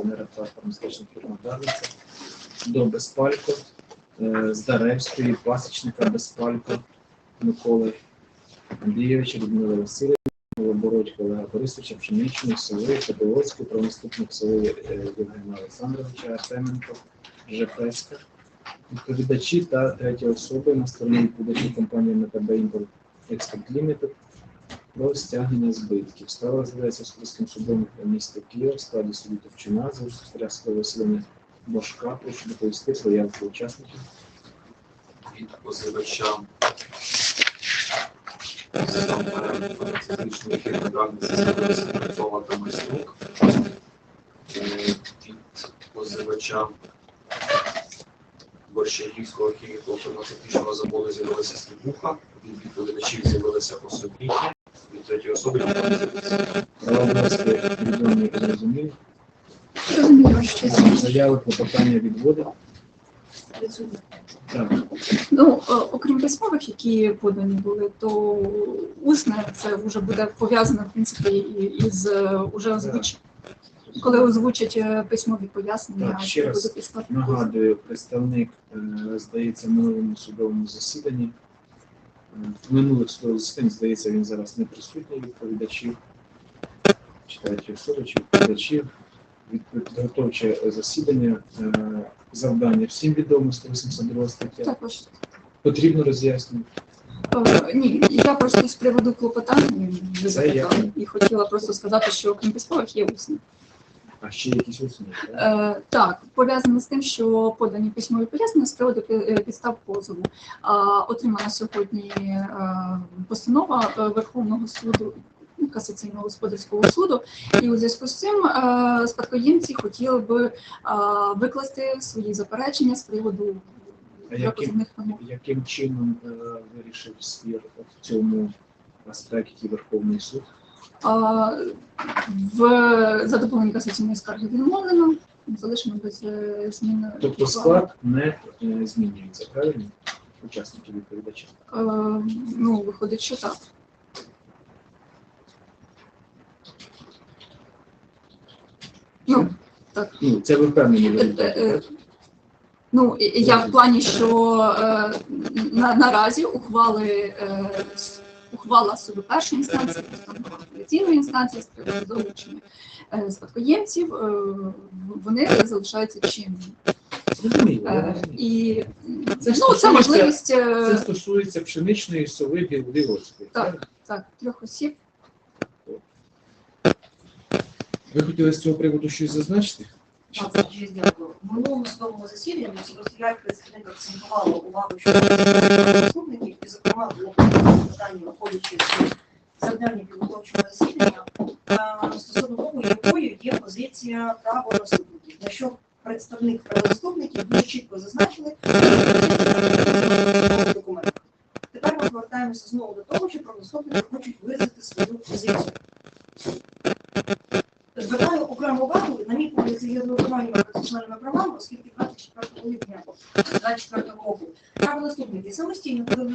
акціонера та фармацевтична фірма Дарниця, до Безпалько, е, Здаревської, пасічника Безпалько, Миколи Андрійовича, Людмили Васильівни, Новобородька Олега Борисовича, Пшеничної, Солової, Подолоцької, правонаступник Солової е, Євгена Олександровича, Артеменко, Жепеська, відповідачі та треті особи на стороні відповідачів компанії МТБ Імпорт Експорт Лімітед про стягнення збитків. Справа розглядається Скорським судом міста Києва в складі судді Товчина за суддя Василення Бошка. Прошу доповісти про явку учасників. від позивача за переліку фізичної фірми Дарниця з'явилася Кравцова та Маслюк. Від позивача Борщагівського хіміко фармацевтичного заводу з'явилася Сліпуха, від відповідачів з'явилися особі, від третьої особи. Розумію. Заяви про питання відводи. Так, Ну, е, окрім письмових, які подані були, то усне це вже буде пов'язано, в принципі, і- із е, уже озвуч... коли озвучать е, письмові пояснення, Так, ще що раз буде підстав. нагадую, представник е, здається в минулому судовому засіданні. В минулих засіданнях, здається, він зараз не присутній відповідачів. Читаючи особи відповідачів. Від- Підготовче засідання, е, завдання всім відомо 182 стаття. Так, ваше Потрібно роз'яснення. Е, Ні, я просто з приводу клопотання ви Це і хотіла просто сказати, що окрім письмових є усні. А ще якісь так? Е, Так, пов'язано з тим, що подані письмові пояснення з приводу е, підстав позову. А, Отримана сьогодні е, постанова е, Верховного суду. ну, Касаційного господарського суду, і у зв'язку з цим е, спадкоємці хотіли би е, викласти свої заперечення з приводу яким-. Яким чином е, вирішив спір в цьому аспекті Верховний суд? В задоволенні касаційної скарги відмовлено, залишено без е, змін. Тобто склад не е, змінюється, правильно? Учасників відповідача. Е, Ну, виходить, що так. Ну, так. Ну, це ви впевнені так? Ну, я в плані, що е, на, наразі ухвали е, ухвала суду першої інстанції, апеляційної інстанції з приводу залучення спадкоємців, е, вони залишаються чинними. Зрозуміло, Е, і Це ну, це стосується- можливість е, Це стосується пшеничної сови білоцької. Так. так, трьох осіб. Ви хотіли з цього приводу щось зазначити? Минулому судовому засіданні судовий представник акцентувала увагу щодо заступників, і, зокрема, було питання, виходячи з завдання підготовчого засідання, стосовно того, якою є позиція правонаступників, на що представник правонаступників дуже чітко зазначили в документах. Тепер ми повертаємося знову до того, що правонаступники хочуть виразити свою позицію. Звертаю окрему увагу, на мій погляд, це є зловживаннями процесуальними правами, оскільки 24 липня 24 року правонаступники самостійно подали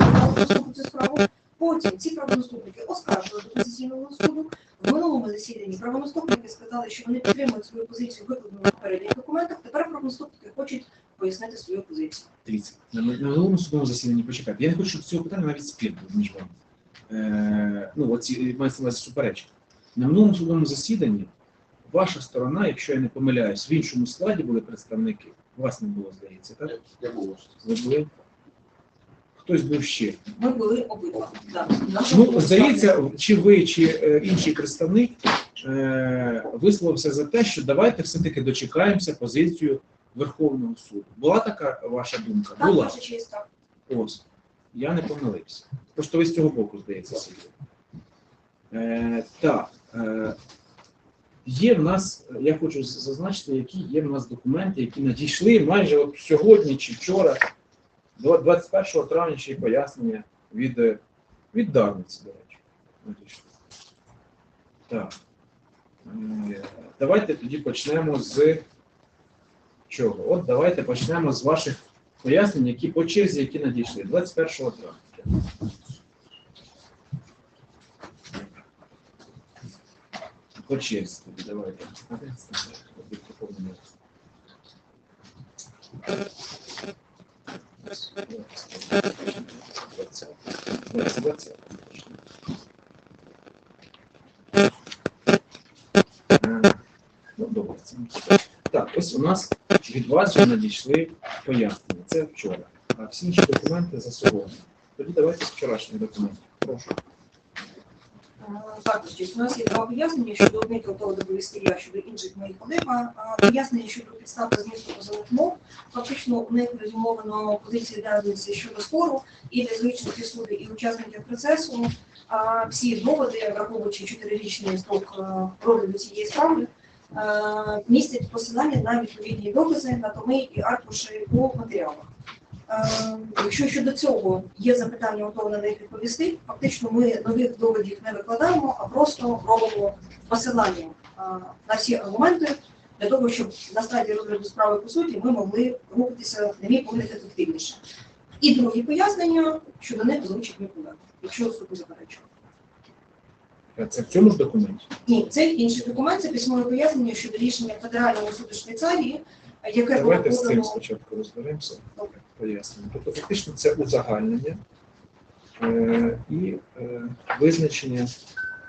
цю справу. Потім ці правонаступники оскаржили до конституційного суду. В минулому засіданні правонаступники сказали, що вони підтримують свою позицію викладену в перелік документах. Тепер правонаступники хочуть пояснити свою позицію. Дивіться, на, минулому судовому засіданні почекайте. Я не хочу, щоб з цього питання навіть спір між вами. Е, ну, оці мається на увазі суперечка. На минулому судовому засіданні ваша сторона, якщо я не помиляюсь, в іншому складі були представники. Вас не було, здається, так? Я був. Ви були? Хтось був ще. Ми були обидва. Так. Ну, здається, чи ви, чи е, інший представник е, висловився за те, що давайте все-таки дочекаємося позицію Верховного суду. Була така ваша думка? Так, Була. ваша честь, так. Ось. Я не помилився. Просто ви з цього боку, здається, сиділи. Е, так. Е, є в нас, я хочу зазначити, які є в нас документи, які надійшли майже от сьогодні чи вчора, 21 травня ще й пояснення від, е, від Дарниці, до речі. Так. Е, Давайте тоді почнемо з чого? От давайте почнемо з ваших пояснень, які по черзі, які надійшли 21 травня. По черзі давайте. Ну, добре, так, ось у нас від вас вже надійшли пояснення. Це вчора. А всі інші документи за сьогодні. Тоді давайте з вчорашніх документів. Прошу. Також нас є два пояснення щодо одних готова доповісти я щодо інших моїх колег. Пояснення щодо підстав та змісту позовних мов. Фактично у них резюмовано позиції даності щодо спору і для звичних суду і учасників процесу. А всі доводи, враховуючи чотирирічний строк розгляду цієї справи, містять посилання на відповідні докази, на томи і аркуші по матеріалах. Е, Якщо щодо цього є запитання, готові на них відповісти. Фактично, ми нових доводів не викладаємо, а просто робимо посилання е, на всі аргументи для того, щоб на стадії розгляду справи по суті ми могли рухатися на мій погляд ефективніше. І друге пояснення щодо них озвучить Микола, якщо не заперечує. Е, Це в цьому ж документі? Ні, це інший документ, це письмове пояснення щодо рішення Федерального суду Швейцарії, яке було Давайте з цим подано спочатку розберемося. Добре. Пояснення. Тобто фактично це узагальнення е, і е, визначення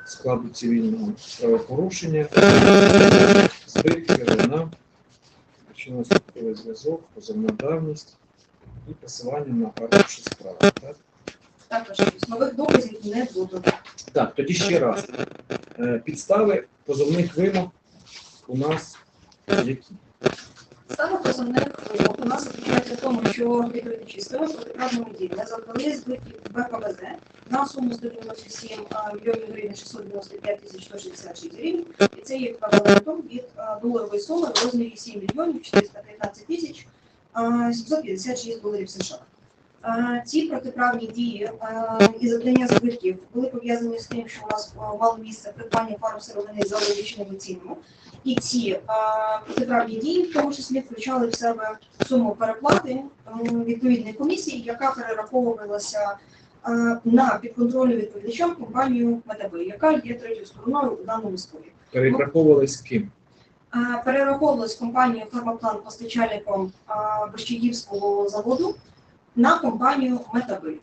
складу цивільного правопорушення, збитків, вина, причинно-статковий зв'язок, позовна давність і посилання на аркуші справи. Так? також нових доказів не додано. так, тоді ще раз. Е, підстави позовних вимог у нас які? Стало позовних вимог у нас заключається в тому, що відповідачі сили протиправної дії не завдали збитків БКБЗ на суму 197 а, мільйонів гривень 695 тисяч 166 гривень, і це є еквівалентом від доларової суми в розмірі 7 мільйонів 415 тисяч 756 доларів США. Ці протиправні дії і завдання збитків були пов'язані з тим, що у нас мало місце придбання фармсировини за логічними цінами. І ці протиправні дії, в тому числі, включали в себе суму переплати відповідної комісії, яка перераховувалася а, на підконтрольну відповідачам компанію МТБ, яка є третьою стороною у даному спорі. Перераховували з ким? А, Перераховувалась компанією Фармаплан постачальником а, Борщагівського заводу на компанію Метаби.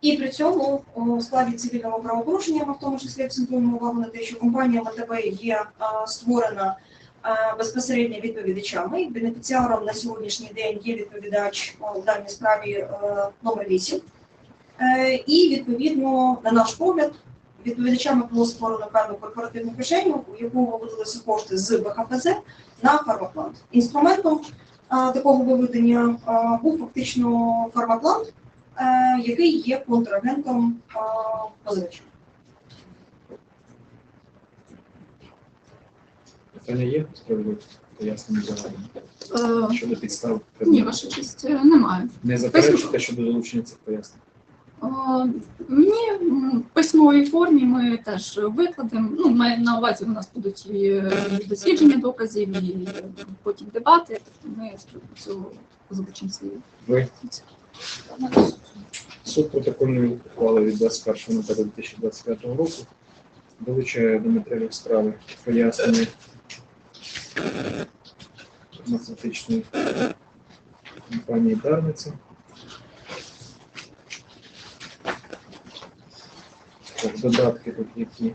І при цьому у складі цивільного правопорушення ми в тому числі акцентуємо увагу на те, що компанія МТБ є створена безпосередньо відповідачами. Бенефіціаром на сьогоднішній день є відповідач у даній справі е, номер 8. Е, І відповідно, на наш погляд, відповідачами було створено певну корпоративну кишеню, у яку виводилися кошти з БХПЗ на фармаплант. Інструментом такого виведення був фактично фармаплант, який є контрагентом позивача. Питання є з приводу пояснення загального? Е, Щодо підстав Ні, ваша честь, е, немає. Не заперечуєте щодо долучення цих пояснень? Е, Ні, в письмовій формі ми теж викладемо. Ну, ми на увазі у нас будуть і е, дослідження доказів, і е, потім дебати. Ми цього озвучимо свої. Ви суд протокольної ухвали від 21.05.2025 року долучає до матеріалів справи пояснення фармацевтичної компанії Дарниця. Додатки тут які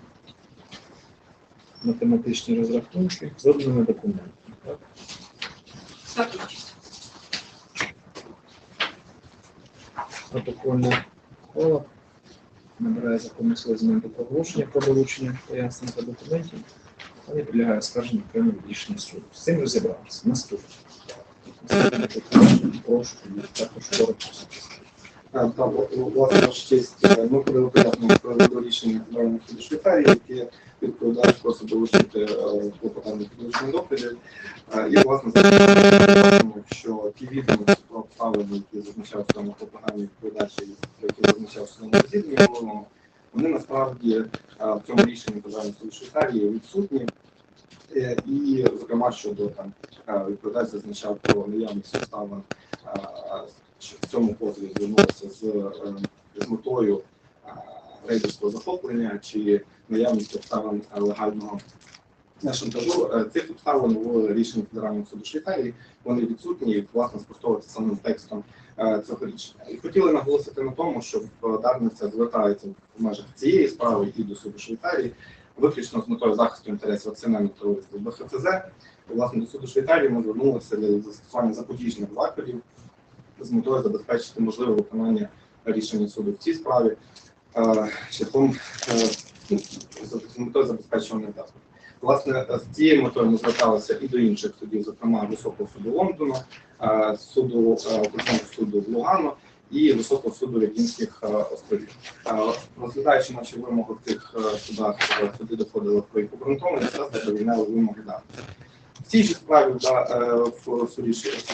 математичні розрахунки з одними документами. Так? Так, точно. Протокольна ухвала набирає законну силу змін до проголошення про долучення пояснень та документів, та не підлягає оскарженню окремо від рішення суду. З цим розібралися. Наступне. Прошу також коротко. Власне, честь, е, ми пояснення про рішення Федерального суду яке відповідає просто долучити е, клопотання підвищення доходів. Е, І, власне, зауваження, що ті відомості обставини, які зазначав цьому клопотанні відповідачі, які зазначав в своєму засіданні головному, вони насправді е, в цьому рішенні Федерального суду Швейцарії відсутні. Е, І, зокрема, щодо там е, відповідач зазначав про наявність обставин що в цьому позові звернулися з, з метою рейдерського захоплення чи наявність обставин легального на шантажу е, цих обставин в рішенні Федерального суду Швейцарії вони відсутні власне спростовуються самим текстом е, цього рішення. І хотіли наголосити на тому, що Дарниця звертається в межах цієї справи і до суду Швейцарії виключно з метою захисту інтересів акціонерного товариства БХЦЗ. Власне, до суду Швейцарії ми звернулися для застосування запобіжних заходів з метою забезпечити можливе виконання рішення суду в цій справі е, шляхом ну, з метою забезпечування засобів. Власне, з цією метою ми зверталися і до інших судів, зокрема Високого суду Лондону, е, суду е, окружного суду Лугану і Високого суду Віргінських е, островів. Е, Розглядаючи наші вимоги в цих е, судах, е, суди доходили про їх обґрунтованість та задовільняли вимоги даних. В цій же справі да, е, в суді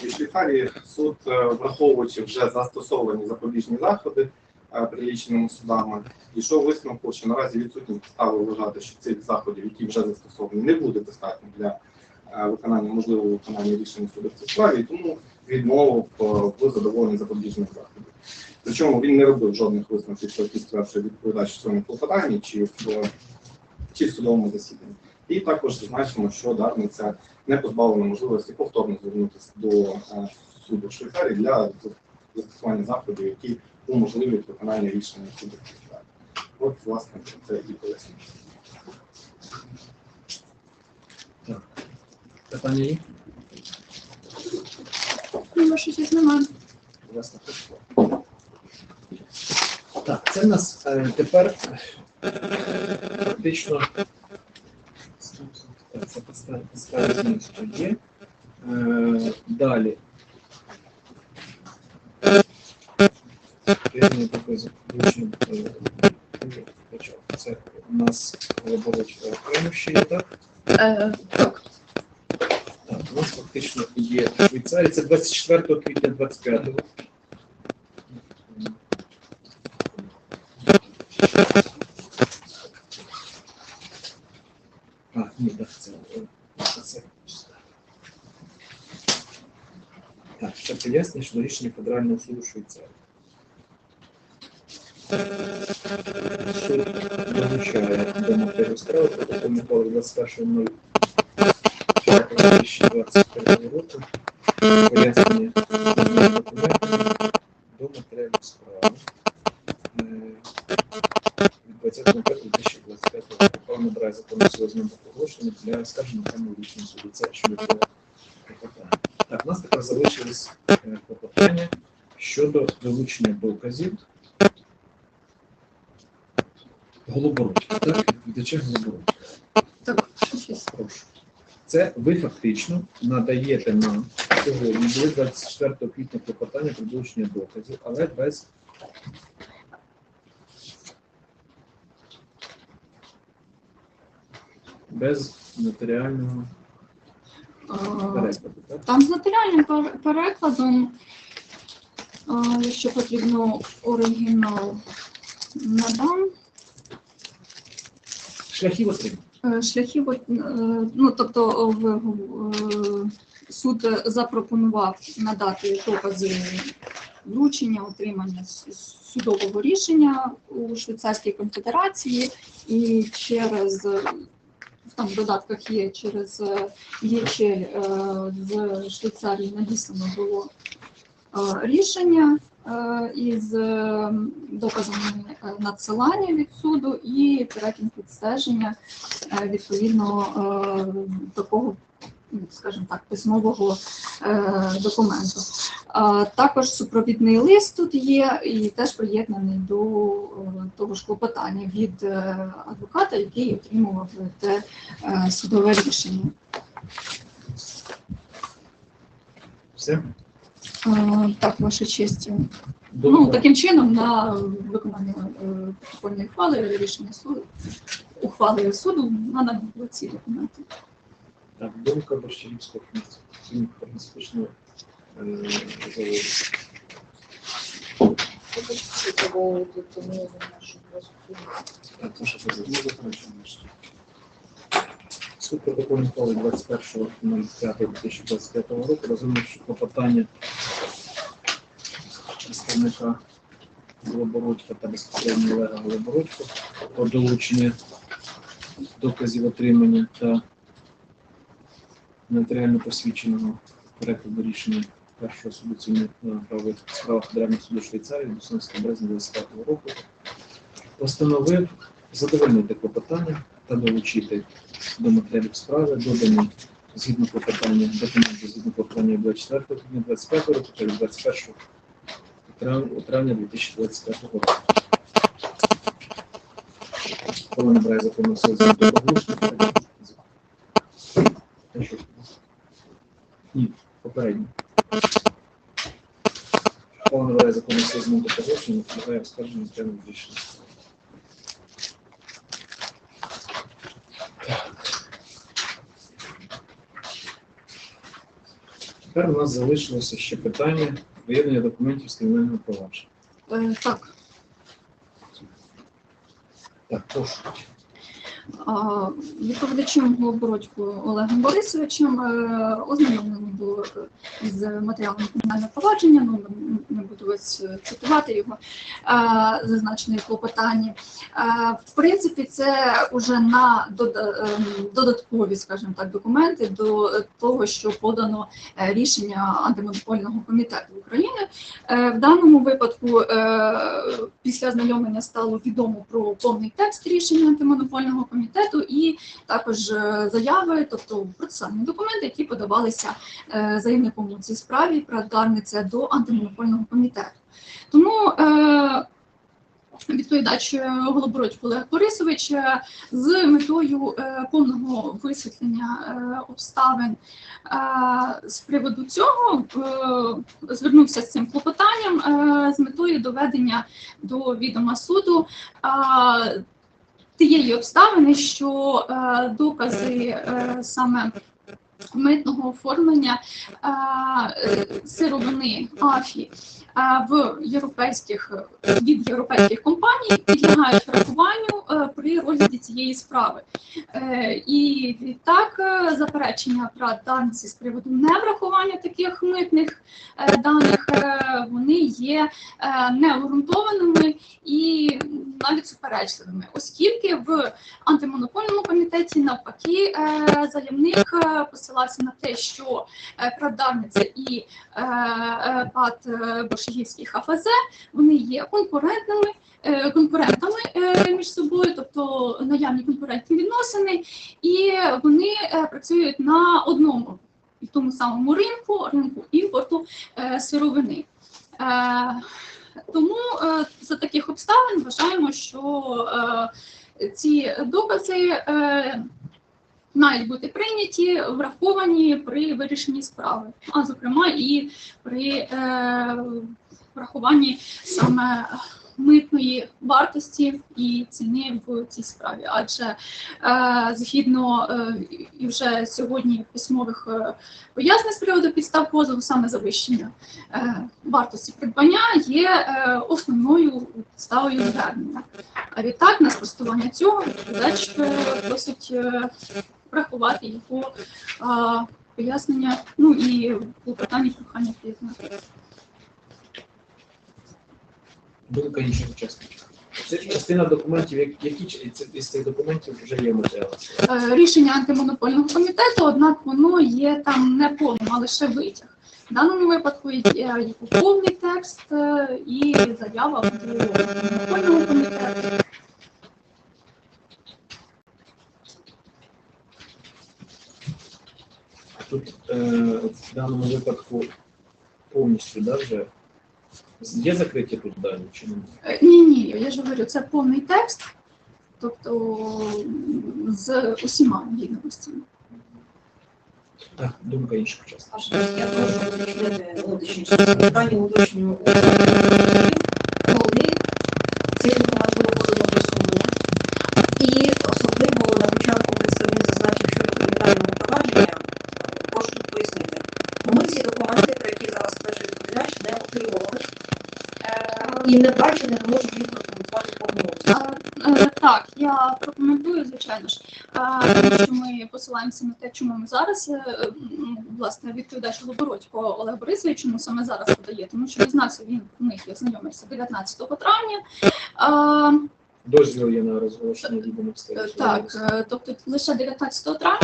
Швейцарії суд, е, враховуючи вже застосовані запобіжні заходи е, приліченими судами, дійшов висновку, що наразі відсутні підстави вважати, що цих заходів, які вже застосовані, не буде достатньо для е, виконання можливого виконання рішення суду в цій справі, тому відмовив е, в задоволенні запобіжних заходів. Причому він не робив жодних висновків, що якісь стверджує відповідач в своєму клопотанні чи в чи в судовому засіданні. І також зазначимо, що Дарниця не позбавлена можливості повторно звернутися до е, суду Швейцарії для застосування заходів, які уможливлюють виконання рішення суду Швейцарії. От, власне, це і пояснення. Питання є? Ну, честь немає. Власне, прийшло. Так, це в нас е, тепер е, фактично. Це підстави змісту є. Е, далі. Різні таке заключення. е, почав. Це у нас колаборуюча окремо ще є, так? Е, так, Так, у нас фактично є Швейцарія. Це 24 квітня 25-го. А, ні, так, це, це, це. Так, ще пояснює, що рішення Федерального суду Швейцарії. Суд визначає до матеріалу справи протокол Миколи 21.0 2021 року пояснення основних документів до матеріалів справи е, від 20 липня 2025 року. Право набирає закону сьогодні оголошення для скарження окремого рішення суду. Це щодо цього клопотання. Так, у нас тепер залишились е, клопотання щодо долучення доказів Голобородька. Так, відповідача Голобородька. так. Прошу. Це ви фактично надаєте нам сьогодні, були 24 квітня клопотання про долучення доказів, але без без нотаріального перекладу. Так? Там з нотаріальним пер- перекладом, е, якщо потрібно оригінал, надам. Шляхів отримання. Е, Шляхів, е, ну тобто е, суд запропонував надати докази вручення, отримання судового рішення у Швейцарській конфедерації і через там в додатках є через ЄЧЛ з Швейцарії надіслано було рішення із е, доказами е, надсилання від суду і трекінг відстеження е, відповідно е, такого, ну, скажімо так, письмового е, документу. Також супровідний лист тут є і теж приєднаний до е, того ж клопотання від е, адвоката, який отримував те е, судове рішення. Все? Е, Так, ваша честь. Ну, таким чином, на виконання е, протокольної ухвали, рішення суду, ухвали суду, надо було ці документи. Так, думка Борщагівського фармацевтичного е, заводу. Суд протокольної ухвали 21.05.2025 року розумів, що клопотання представника Голобородька та безпосередньо Олега Голобородька про долучення доказів отримання та нотаріально посвідченого перекладу рішення першого суду цивільних правових справ Федерального суду Швейцарії до 17 березня 2025 року постановив задовольнити клопотання та долучити до матеріалів справи додані згідно клопотання документи згідно клопотання 24 квітня 25 року та від 21 трав- травня 2025 року. Коли набирає законну силу до. Ні, попередньо. Коли набирає законну силу змін до прямо рішення. Тепер у нас залишилося ще питання виявлення документів з кримінального провадження. Е, Так, Так, прошу. Відповідачем Голобородько Олегом Борисовичем ознайомлено було е, з матеріалами кримінального провадження, ну не буду весь е, цитувати його е, зазначеної клопотанні. Е, В принципі, це вже на ем, додаткові, скажімо так, документи до того, що подано рішення антимонопольного комітету України. В даному випадку після ознайомлення стало відомо про повний текст рішення антимонопольного комітету і також е, заяви, тобто процесуальні документи, які подавалися е, заявником у цій справі, правдарниця до антимонопольного комітету. Тому е, відповідач Голобородько Олег Борисович з метою повного висвітлення обставин з приводу цього звернувся з цим клопотанням з метою доведення до відома суду тієї обставини, що е, докази е, саме митного оформлення сировини АФІ в європейських від європейських компаній підлягають врахуванню е, при розгляді цієї справи. Е, І відтак е, заперечення прав данці з приводу неврахування таких митних даних вони є необґрунтованими і навіть суперечливими, оскільки в антимонопольному комітеті навпаки заявник е, посилався на те, що е, і е, е, ПАТ е, ХФЗ вони є конкурентними. Конкурентами між собою, тобто наявні конкурентні відносини, і вони працюють на одному і тому самому ринку, ринку імпорту сировини. Тому за таких обставин вважаємо, що ці докази мають бути прийняті, враховані при вирішенні справи, а зокрема і при е, врахуванні саме митної вартості і ціни в цій справі. Адже е, згідно е, вже сьогодні письмових е, пояснень з приводу підстав позову, саме завищення е, вартості придбання є е, основною підставою звернення. А відтак на спростування цього е, просить е, врахувати його е, пояснення, ну і клопотання прохання приєднати. Думка інших учасників. Це частина документів, які із цих документів вже є матеріал. Е, Рішення антимонопольного комітету, однак воно є там не повним, а лише витяг. В даному випадку є є повний текст е, і заява антимонопольного комітету. Тут е, в даному випадку повністю да, вже є закриті тут дані чи немає? Е, Ні, ні, я ж говорю, це повний текст, тобто з усіма відомостями. Так, думка інших. А що я прошу точніше, уточнюю. Коли цей документ було подано до суду, і особливо на початку представник зазначив щодо кримінального провадження, прошу тут пояснити. Ми ці документи, про які зараз пише відповідач, не отримували е, і не бачили, не можуть їх прокоментувати повністю. Так, я прокоментую, звичайно ж, тому що ми посилаємося на те, чому ми зараз е, власне відповідач Голобородько Олег Борисович, чому саме зараз подає, тому що дізнався він в них, я знайомився 19 травня. Дозвіл є на розголошення відомостей. Так, е, тобто лише 19 травня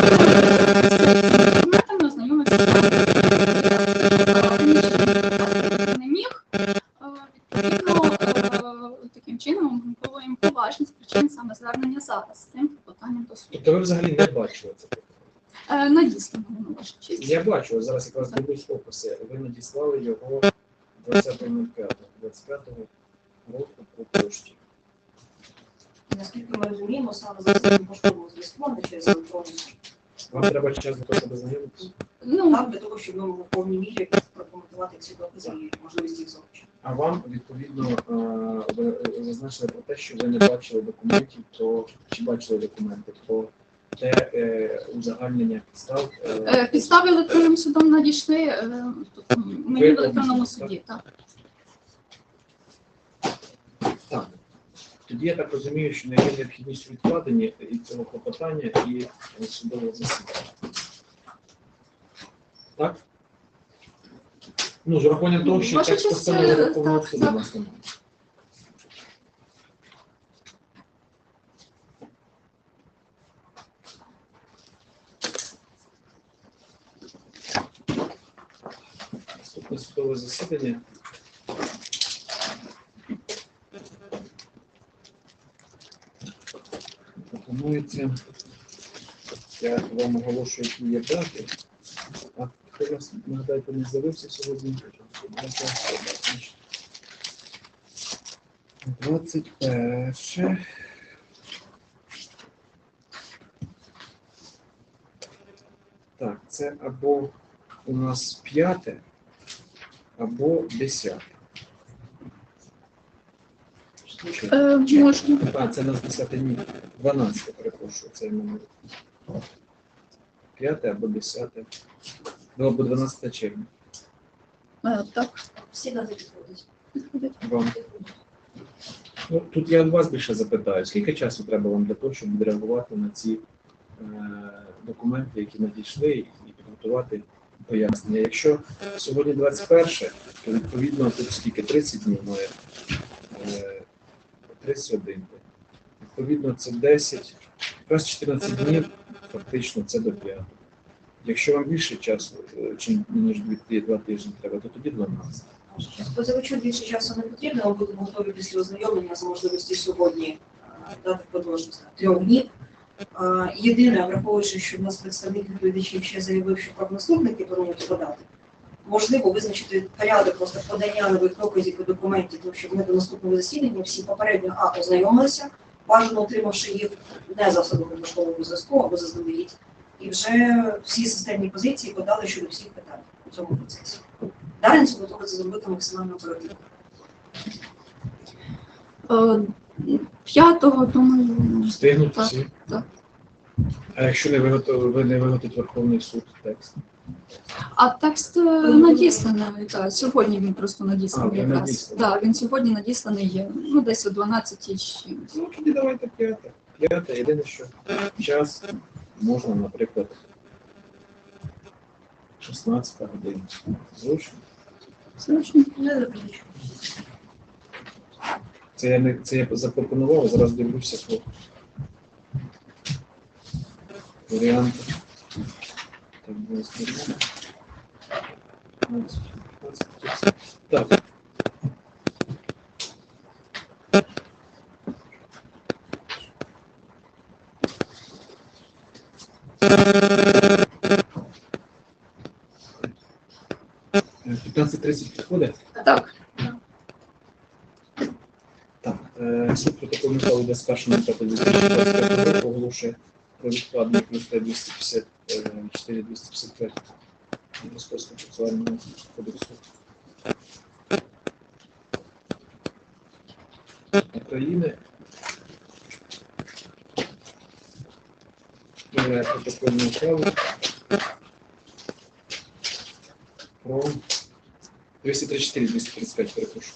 поважних причин саме звернення зараз з цим питанням до суду. Тобто ви взагалі не бачили це? Е, Надіслано на вашу честь. Я бачу, зараз якраз дивлюсь описи. Ви надіслали його 20.05, 25 року по пошті. Наскільки ми розуміємо, саме за цим поштового зв'язку, не через електронну вам треба час для того, щоб ознайомитися? Ну, так, для того, щоб ми могли в повній мірі прокоментувати ці докази і можливість їх зовнішньої. А вам відповідно е, ви зазначили про те, що ви не бачили документів, то чи бачили документи, то те е, узагальнення підстав. е, е, підстави електронним судом надійшли е, тут, м, мені в електронному суді. Так. Так. Тоді я так розумію, що не є необхідність у відкладенні і цього клопотання, і судового засідання. Так? Ну, з урахуванням того, що Ваша текст честь, постанови е, Верховного так, суду так. немає. Наступне судове засідання. Пропонується. Я вам оголошую, які є дати. А хто нас, нагадайте, не з'явився сьогодні? 21. Так, це або у нас п'яте, або десяте. Е, можна. а, це у нас 10 ні. 12, перепрошую, це номер. 5 або 10. Ну, або 12 червня. Так, Всі дати підходять. Вам. Ну, тут я вас більше запитаю, скільки часу треба вам для того, щоб відреагувати на ці е, документи, які надійшли, і підготувати пояснення. Якщо сьогодні 21, то відповідно тут скільки 30 днів має е, 31. Відповідно, це 10, якраз 14 днів, фактично це до 5. Якщо вам більше часу, е, чим ніж 2 тижні треба, то тоді 12. Позивачу більше часу не потрібно, ми будемо готові після ознайомлення з можливості сьогодні е, дати продовження трьох днів. Е, Єдине, враховуючи, що в нас представник відповідачів ще заявив, що правонаступники планують подати, можливо визначити порядок просто подання нових доказів і документів, щоб ми до наступного засідання всі попередньо а ознайомилися, бажано отримавши їх не засобами поштового зв'язку або заздалегідь, і вже всі системні позиції подали щодо всіх питань у цьому процесі. Даринці готова це зробити максимально оперативно. Е, П'ятого, думаю, Встигнуть Так, всі. так. А якщо не виготовили, ви не виготовить Верховний суд текст? А текст е, надісланий, так, сьогодні він просто А, надісланий вже якраз. надісланий. Так, він сьогодні надісланий є, ну десь о 12 чи Ну, тоді давайте п'яте. П'яте, єдине, що час можна, наприклад, 16 година. Зручно. Заперечую. Це я не це я запропонував, зараз дивлюся по варіанту. Так, буде складно. 15, 15. Так. Е, 15.30 підходить? Так, Так, е, суд без першого нападу 2025 року оголошує про відкладення плюс 254 255 Московського процесуального кодексу України. Е, Протокольну справу про 234 235 перепрошую.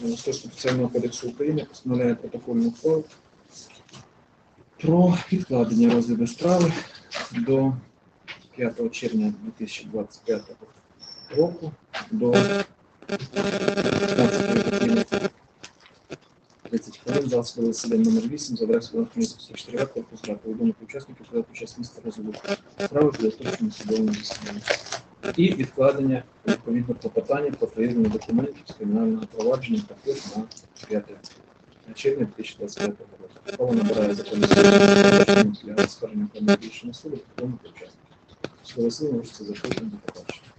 Московського спеціального кодексу України постановляє протокольну ухвалу про відкладення розгляду справи до 5 червня 2025 року до 30 хвилин за судове засідання номер 8 за адресою Верховної 4 рад корпус РА повідомити учасників час місця розгляду справи при остаточному судовому засіданні. І відкладення відповідно клопотання про приєднання документів з кримінального провадження також на 5 червня 2025 року. Право набирає законну силу для оскарження рішення суду повному Слово Судове сили можете закликати до побачення.